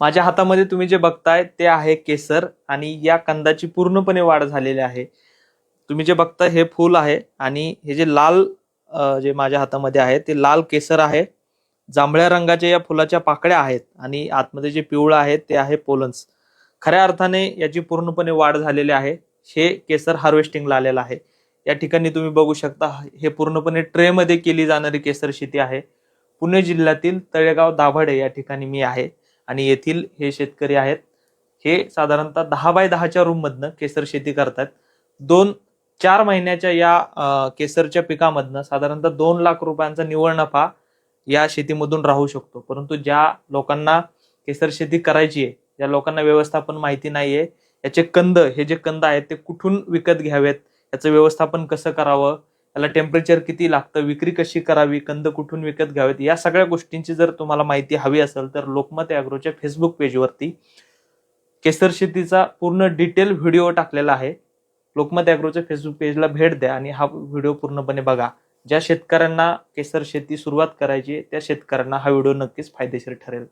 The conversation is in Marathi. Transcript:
माझ्या हातामध्ये तुम्ही जे बघताय ते आहे केसर आणि या कंदाची पूर्णपणे वाढ झालेली आहे. तुम्ही जे बघताय हे फूल आहे आणि हे जे लाल जे माझ्या हातामध्ये आहे ते लाल केसर आहे. जांभळ्या रंगाच्या या फुलाच्या पाकळ्या आहेत आणि आतमध्ये जे पिवळं आहे ते आहे पोलन्स. खऱ्या अर्थाने याची पूर्णपणे वाढ झालेली आहे. हे केसर हार्वेस्टिंगला आलेलं आहे. या ठिकाणी तुम्ही बघू शकता हे पूर्णपणे ट्रेमध्ये केली जाणारी केसर शेती आहे. पुणे जिल्ह्यातील तळेगाव दाभाडे या ठिकाणी मी आहे. आणि येथील हे शेतकरी आहेत हे साधारणतः दहा बाय दहाच्या रूममधनं केसर शेती करतात दोन चार महिन्याच्या या केसरच्या पिकामधनं साधारणतः दोन लाख रुपयांचा निव्वळ नफा या शेतीमधून राहू शकतो. परंतु ज्या लोकांना केसर शेती करायची आहे ज्या लोकांना व्यवस्थापन माहिती नाहीये याचे कंद हे जे कंद आहेत ते कुठून विकत घ्यावेत याचं व्यवस्थापन कसं करावं त्याला टेम्परेचर किती लागतं विक्री कशी करावी कंद कुठून विकत घ्यावेत या सगळ्या गोष्टींची जर तुम्हाला माहिती हवी असेल तर लोकमत अॅग्रोच्या फेसबुक पेजवरती केसर शेतीचा पूर्ण डिटेल व्हिडिओ टाकलेला आहे. लोकमत अॅग्रोच्या फेसबुक पेजला भेट द्या आणि हा व्हिडिओ पूर्णपणे बघा. ज्या शेतकऱ्यांना केसर शेती सुरुवात करायची त्या शेतकऱ्यांना हा व्हिडिओ नक्कीच फायदेशीर ठरेल.